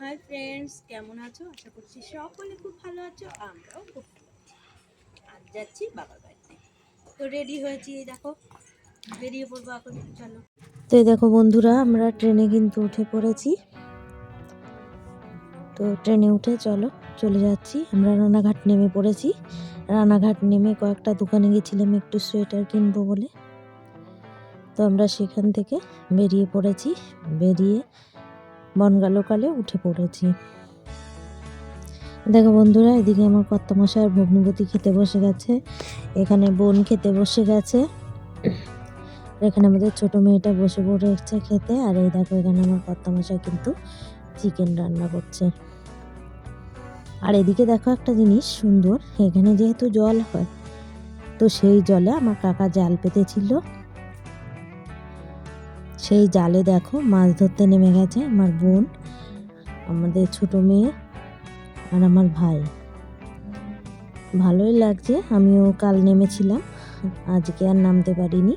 Hi friends, কেমন আছো? আশা করছি সকলে খুব ভালো আছো, আমরাও খুব ভালো আছি। যাচ্ছি বাবার বাড়িতে। তো রেডি হয়েছি দেখো, বেরিয়ে পড়ব এখন, চলো। তো দেখো বন্ধুরা, আমরা ট্রেনে কিন্তু উঠে পড়েছি। তো ট্রেনে উঠে চলো, চলে যাচ্ছি। আমরা রানাঘাট নেমে পড়েছি। রানাঘাট নেমে কয়েকটা দোকানে গেছিলাম একটু সোয়েটার কিনবো বলে। তো আমরা সেখান থেকে বেরিয়ে পড়েছি। বেরিয়ে বনগা লোকালে উঠে পড়েছি। দেখো বন্ধুরা, এদিকে আমার কর্তামশাই আর ভগ্নবতী খেতে বসে গেছে। এখানে বোন খেতে বসে গেছে। এখানে আমাদের ছোট মেয়েটা বসে পড়েছে খেতে। আর এই দেখো, এখানে আমার কর্তামশাই কিন্তু চিকেন রান্না করছে। আর এদিকে দেখো একটা জিনিস সুন্দর, এখানে যেহেতু জল হয়, তো সেই জলে আমার কাকা জাল পেতেছিল। সেই জালে দেখো মাছ ধরতে নেমে গেছে আমার বোন, আমাদের ছোট মেয়ে আর আমার ভাই। ভালোই লাগছে, আমিও কাল নেমেছিলাম, আজকে আর নামতে পারিনি।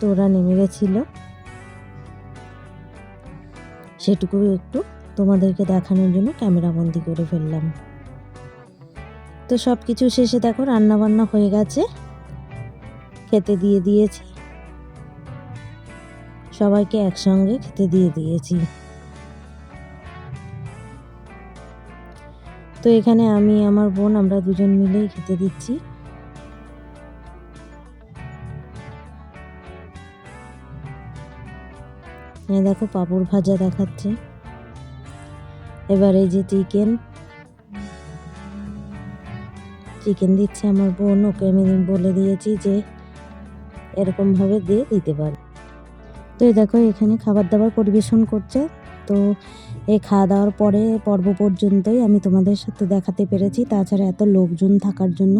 তো ওরা নেমে গেছিল। সেটুকু একটু তোমাদেরকে দেখানোর জন্য ক্যামেরা বন্দি করে ফেললাম। তো সব কিছু শেষে দেখো রান্না বান্না হয়ে গেছে। খেতে দিয়ে দিয়েছি। সবাইকে একসঙ্গে খেতে দিয়ে দিয়েছি। তো এখানে আমি, আমার বোন, আমরা দুজন মিলেই খেতে দিচ্ছি। দেখো, পাঁপড় ভাজা দেখাচ্ছে। এবার এই যে চিকেন চিকেন দিচ্ছে আমার বোন। ওকে আমি বলে দিয়েছি যে এরকমভাবে দিয়ে দিতে পারে। তো এই দেখো এখানে খাবার দাবার পরিবেশন করছে। তো এই খাওয়া দাওয়ার পরে পর্ব পর্যন্তই আমি তোমাদের সাথে দেখাতে পেরেছি। তাছাড়া এত লোকজন থাকার জন্য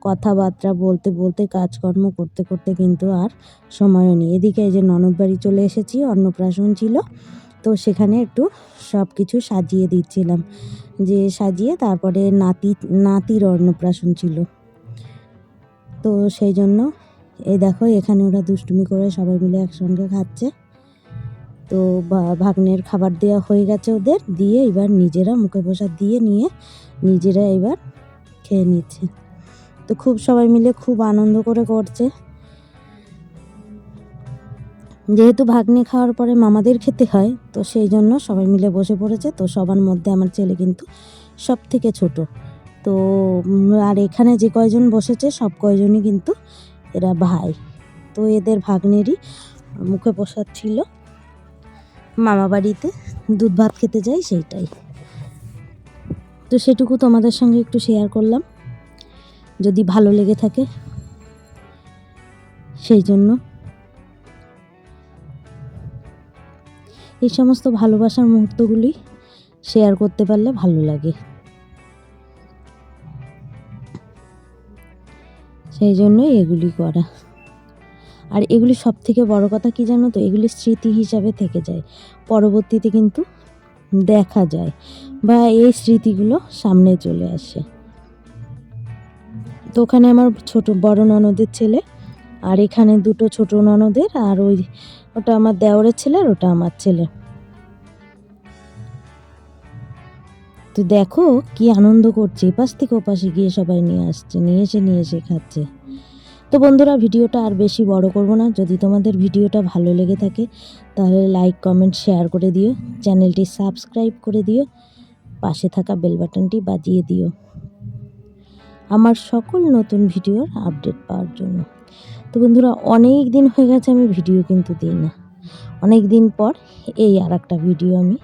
কথাবার্তা বলতে বলতে, কাজকর্ম করতে করতে কিন্তু আর সময়ও নেই। এদিকে এই যে ননদ বাড়ি চলে এসেছি, অন্নপ্রাশন ছিল। তো সেখানে একটু সব কিছু সাজিয়ে দিচ্ছিলাম। যে সাজিয়ে তারপরে নাতি, নাতির অন্নপ্রাশন ছিল। তো সেই জন্য এই দেখো, এখানে ওরা দুষ্টুমি করে সবাই মিলে একসঙ্গে খাচ্ছে। তো ভাগ্নের খাবার দেওয়া হয়ে গেছে ওদের, দিয়ে এবার নিজেরা মুখে প্রসাদ দিয়ে নিয়ে নিজেরা এবার খেয়ে নিচ্ছে। তো খুব সবাই মিলে খুব আনন্দ করে করছে। যেহেতু ভাগ্নে খাওয়ার পরে মামাদের খেতে হয়, তো সেই জন্য সবাই মিলে বসে পড়েছে। তো সবার মধ্যে আমার ছেলে কিন্তু সব থেকে ছোট। তো আর এখানে যে কয়জন বসেছে, সব কয়জনই কিন্তু এরা ভাই। তো এদের ভাগ্নেরই মুখে প্রসাদ ছিল। মামা বাড়িতে দুধ ভাত খেতে যাই সেইটাই। তো সেটুকু তোমাদের সঙ্গে একটু শেয়ার করলাম। যদি ভালো লেগে থাকে সেই জন্য। এই সমস্ত ভালোবাসার মুহূর্তগুলি শেয়ার করতে পারলে ভালো লাগে। সেই জন্যই এগুলি করা। আর এগুলি সব থেকে বড় কথা কি জানো তো? এগুলি স্মৃতি হিসাবে থেকে যায়। পরবর্তীতে কিন্তু দেখা যায় বা এই স্মৃতিগুলো সামনে চলে আসে। তো ওখানে আমার ছোট বড় ননদের ছেলে আর এখানে দুটো ছোট ননদের আর ওই ওটা আমার দেওরের ছেলে আর ওটা আমার ছেলে। তো দেখো কি আনন্দ করছে, এপাশ থেকে ওপাশে গিয়ে সবাই নিয়ে আসছে, নিয়ে এসে নিয়ে এসে খাচ্ছে। তো বন্ধুরা, ভিডিওটা আর বেশি বড় করব না। যদি তোমাদের ভিডিওটা ভালো লেগে থাকে, তাহলে লাইক কমেন্ট শেয়ার করে দিও। চ্যানেলটি সাবস্ক্রাইব করে দিও। পাশে থাকা বেল বাটনটি বাজিয়ে দিও। আমার সকল নতুন ভিডিওর আপডেট পাওয়ার জন্য। তো বন্ধুরা, অনেক দিন হয়ে গেছে আমি ভিডিও কিন্তু দিই না। অনেক দিন পর এই আর একটা ভিডিও আমি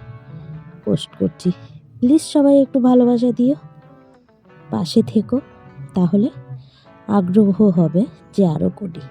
পোস্ট করছি। প্লিজ সবাই একটু ভালোবাসা দিও। পাশে থেকো তাহলে আগ্রহ হবে যে আরও করি